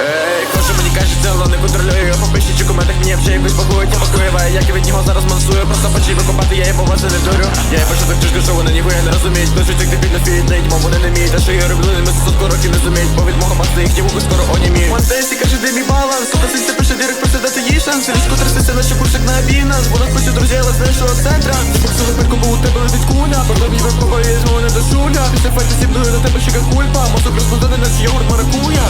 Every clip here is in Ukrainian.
Ей, кожен мені каже, це не контролюю? Його по чи коментах мені вже якось пакують, я макуєваю, як я від нього зараз мансую? Просто почти викопати, я їм вас не дурю. Я їм пишу так тяжко, що вони ніхуя не розуміють. Пишуть, як дебільно фітнить, мов вони не вміють. А що я роблю, ми сотку років не зуміють Бо від мого масти їхні вухи скоро оніміють. Мантесі каже, де мій баланс Сотаситься пише директ, просто дати їй шанс Різко трясеться, наче курсик на бінанс Вона хоче друзі, але з іншого центра Боксили пельку, бо у тебе летить куля Продав їй веб я шуля Після файти зібною на тебе ще як кульпа. Мозок розбудений, наче йогурт маракуя.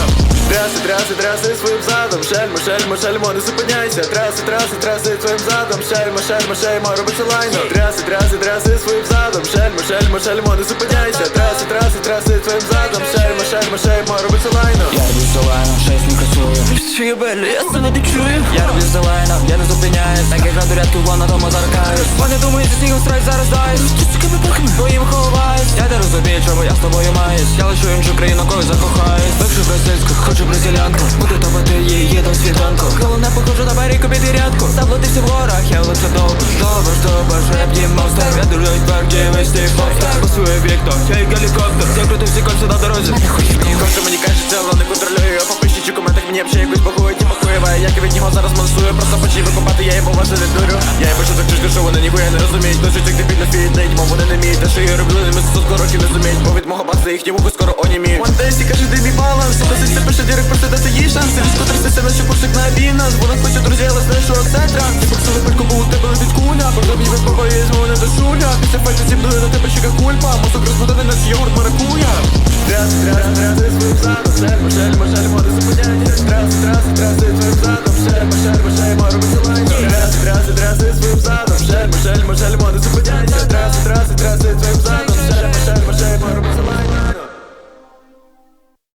Тряси, тряси, тряси своїм задом. Шельмо, шельмо, шельмо, не зупиняйся. Тряси, тряси, тряси своїм задом. Шельмо, шельмо, шельмо, робиться лайно. Тряси, тряси, тряси своїм задом. Шельмо, шельмо, шельмо, не зупиняйся. Тряси, тряси, тряси своїм задом. Шельмо, шельмо, шельмо, робиться лайно. Я зелено, щось не касую Що я себе не чую Я не на рядку вона тому заркаюсь Вони думають, що снігом страйк зараз даюсь Ти такими пахами, бо їм ховаюсь. Я не розумію, чому я з тобою маюсь. Я лечу іншу країну, коли закохаюсь. Бившу бразильську, хочу бразилянку. Буду топати її до світанку. Головне похожу на баріку під рядку. Заблудився в горах, я лечу довго Довго, довго, реп їм монстр Я дивлюсь парки, весь цей постер Пасує я як гелікоптер. Я крутив всі кольця на дорозі мені вже якось пакують і макуєваю, як я від нього зараз мансую Просто почти викопати, я їм вас не дурю Я їм пишу так тяжко, що вони ніхуя не розуміють Пишуть, як дебільно фітнить, мов вони не вміють Та що я роблю, ми сотку років не зуміють Бо від мого баси їхні вухи скоро оніміють Мантесі каже, де мій баланс Сотаситься пише директ, просто дати їй шанс Різко трясеться, наче курсик на бінанс Вона хоче друзі, але з іншого центра Ті боксили пельку, бо у тебе летить куля Продав їй веб я змогу не до шуля Після файти зібною на тебе ще як кульпа Мозок розбудений, наче йогурт маракуя Башер, башер, башер, море западять Краси, краси, краси своїм задом Шер, башер, башер, море висилає Краси, краси, краси своїм задом Шер, башер, башер, море западять